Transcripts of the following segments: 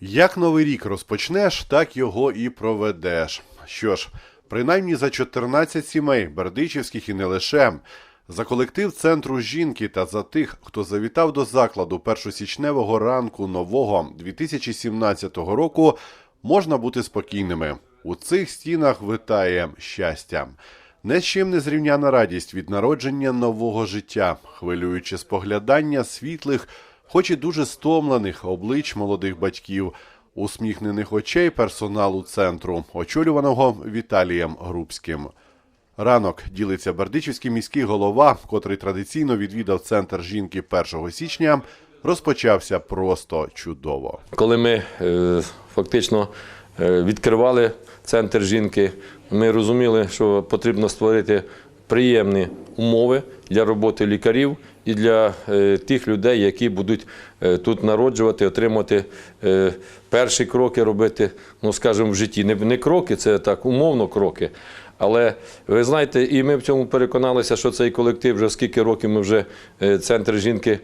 Як новий рік розпочнеш, так його і проведеш. Що ж, принаймні за 14 сімей бердичівських і не лише. За колектив центру жінки та за тих, хто завітав до закладу першосічневого ранку нового 2017 року, можна бути спокійними. У цих стінах витає щастя. Не з чим не зрівняна радість від народження нового життя, хвилююче споглядання світлих, хоч і дуже стомлених облич молодих батьків, усміхнених очей персоналу центру, очолюваного Віталієм Грубським. Ранок ділиться Бердичівський міський голова, котрий традиційно відвідав центр жінки 1 січня, розпочався просто чудово. Коли ми е, фактично е, відкривали центр жінки, ми розуміли, що потрібно створити приємні умови для роботи лікарів і для е, тих людей, які будуть е, тут народжувати, отримати е, перші кроки робити, ну скажімо, в житті. Не, не кроки, це так умовно кроки. Але ви знаєте, і ми в цьому переконалися, що цей колектив вже скільки років ми вже центр жінки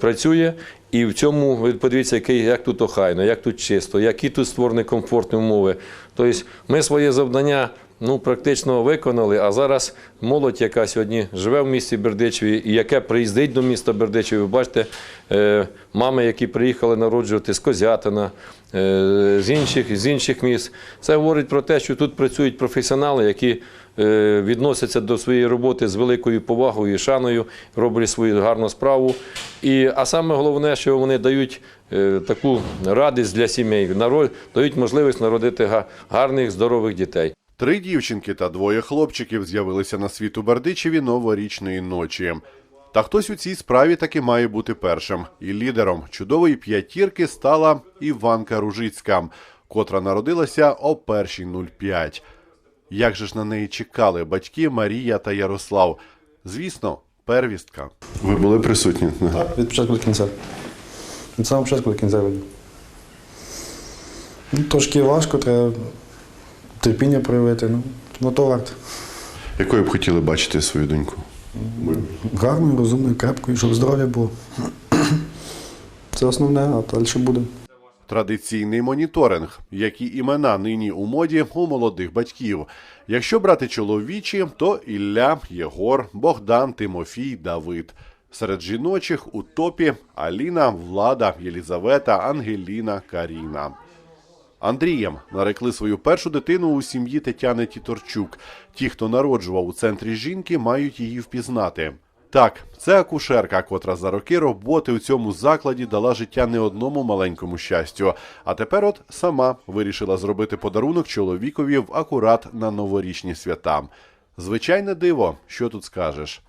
працює. І в цьому ви подивіться, який як тут охайно, як тут чисто, які тут створені комфортні умови. Тобто ми своє завдання ну, практично виконали, а зараз молодь, яка сьогодні живе в місті Бердичеві і яке приїздить до міста Бердичеві, ви бачите, е, мами, які приїхали народжувати з Козятина, е, з інших, з інших міст. Це говорить про те, що тут працюють професіонали, які е, відносяться до своєї роботи з великою повагою і шаною, роблять свою гарну справу. І, а саме головне, що вони дають таку радість для сімей, дають можливість народити гарних, здорових дітей. Три дівчинки та двоє хлопчиків з'явилися на світ у Бердичеві новорічної ночі. Та хтось у цій справі таки має бути першим. І лідером чудової п'ятірки стала Іванка Ружицька, котра народилася о першій 05. Як же ж на неї чекали батьки Марія та Ярослав? Звісно, первістка. Ви були присутні. Так, від початку до кінця. Від самого початку до кінця. Ну, трошки важко, треба терпіння проявити. Ну, ну то варто. Якою б хотіли бачити свою доньку? Гарною, розумною, крепкою, щоб здоров'я було. Це основне, а далі буде. Традиційний моніторинг, які імена нині у моді у молодих батьків. Якщо брати чоловічі, то Ілля, Єгор, Богдан, Тимофій, Давид. Серед жіночих у топі Аліна, Влада, Єлізавета, Ангеліна, Каріна. Андрієм нарекли свою першу дитину у сім'ї Тетяни Тіторчук. Ті, хто народжував у центрі жінки, мають її впізнати. Так, це акушерка, котра за роки роботи у цьому закладі дала життя не одному маленькому щастю. А тепер от сама вирішила зробити подарунок чоловікові в акурат на новорічні свята. Звичайне диво, що тут скажеш.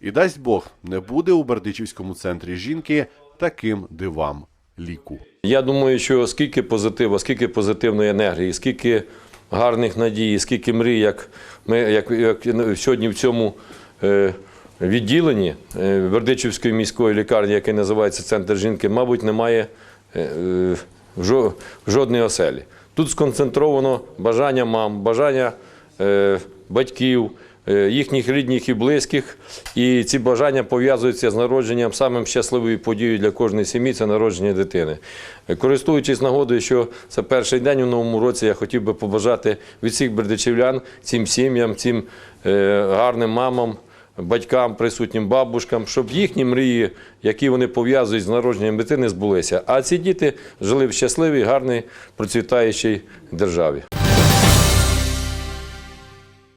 І дасть Бог, не буде у Бердичівському центрі жінки таким дивам ліку. Я думаю, що скільки позитиву, скільки позитивної енергії, скільки гарних надій, скільки мрій, як ми як, як сьогодні в цьому е, відділенні е, Вердичівської міської лікарні, яке називається Центр жінки, мабуть, немає е, е, жо- в оселі. Тут сконцентровано бажання мам, бажання е, батьків, їхніх рідних і близьких. І ці бажання пов'язуються з народженням самим щасливою подією для кожної сім'ї це народження дитини. Е, Користуючись нагодою, що це перший день у новому році, я хотів би побажати від всіх бердичівлян, цим сім'ям, цим е, гарним мамам. Батькам, присутнім бабушкам, щоб їхні мрії, які вони пов'язують з народженням дитини, збулися. А ці діти жили в щасливій, гарній, процвітаючій державі.